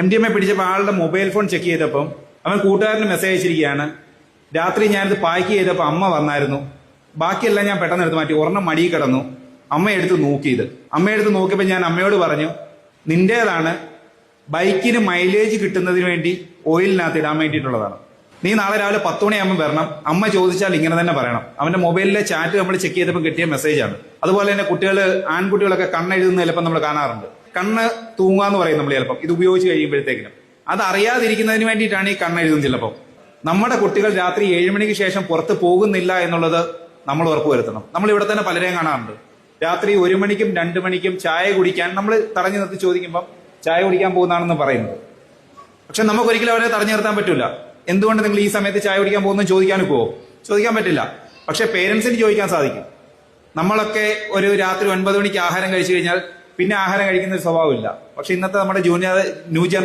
M D M A പിടിച്ചപ്പോൾ ആളുടെ mobile phone check ചെയ്തപ്പം അവൻ കൂട്ടുകാരന് മെസ്സേജ് അയച്ചിരിക്കുകയാണ്. രാത്രി ഞാനിത് പാക്ക് ചെയ്തപ്പോൾ അമ്മ വന്നായിരുന്നു. ബാക്കിയെല്ലാം ഞാൻ പെട്ടെന്ന് എടുത്ത് മാറ്റി. ഒരെണ്ണം മടിയിൽ കിടന്നു. അമ്മ എടുത്ത് നോക്കിയത് അമ്മ എടുത്ത് നോക്കിയപ്പോൾ ഞാൻ അമ്മയോട് പറഞ്ഞു നിന്റേതാണ് ബൈക്കിന് മൈലേജ് കിട്ടുന്നതിന് വേണ്ടി ഓയിലിനകത്ത് ഇടാൻ വേണ്ടിയിട്ടുള്ളതാണ്. നീ നാളെ രാവിലെ പത്ത് മണിയാകുമ്പോൾ വരണം. അമ്മ ചോദിച്ചാൽ ഇങ്ങനെ തന്നെ പറയണം. അവന്റെ മൊബൈലിലെ ചാറ്റ് നമ്മൾ ചെക്ക് ചെയ്തപ്പോൾ കിട്ടിയ മെസ്സേജാണ് അതുപോലെ തന്നെ കുട്ടികൾ ആൺകുട്ടികളൊക്കെ കണ്ണെഴുതുന്ന ചിലപ്പോൾ നമ്മൾ കാണാറുണ്ട്. കണ്ണ് തൂങ്ങാന്ന് പറയും നമ്മൾ ചിലപ്പം. ഇത് ഉപയോഗിച്ച് കഴിയുമ്പോഴത്തേക്കിനും. അത് അറിയാതിരിക്കുന്നതിന് വേണ്ടിയിട്ടാണ് ഈ കണ്ണ് എഴുതുന്നത് ചിലപ്പം. നമ്മുടെ കുട്ടികൾ രാത്രി ഏഴ് മണിക്ക് ശേഷം പുറത്ത് പോകുന്നില്ല എന്നുള്ളത് നമ്മൾ ഉറപ്പുവരുത്തണം നമ്മൾ ഇവിടെ തന്നെ പലരെയും കാണാറുണ്ട്. രാത്രി ഒരു മണിക്കും രണ്ട് മണിക്കും ചായ കുടിക്കാൻ നമ്മൾ തടഞ്ഞു നിർത്തി ചോദിക്കുമ്പം ചായ കുടിക്കാൻ പോകുന്നതാണെന്ന് പറയുന്നത്. പക്ഷെ നമുക്ക് ഒരിക്കലും അവരെ തടഞ്ഞു നിർത്താൻ പറ്റില്ല എന്തുകൊണ്ട് നിങ്ങൾ ഈ സമയത്ത് ചായ കുടിക്കാൻ പോകുന്നു ചോദിക്കാൻ പോവോ? ചോദിക്കാൻ പറ്റില്ല. പക്ഷെ പേരൻസിന് ചോദിക്കാൻ സാധിക്കും. നമ്മളൊക്കെ ഒരു രാത്രി ഒൻപത് മണിക്ക് ആഹാരം കഴിച്ചു കഴിഞ്ഞാൽ പിന്നെ ആഹാരം കഴിക്കുന്ന ഒരു സ്വഭാവമില്ല. പക്ഷെ ഇന്നത്തെ നമ്മുടെ ജൂനിയർ ന്യൂ ജനറേഷൻ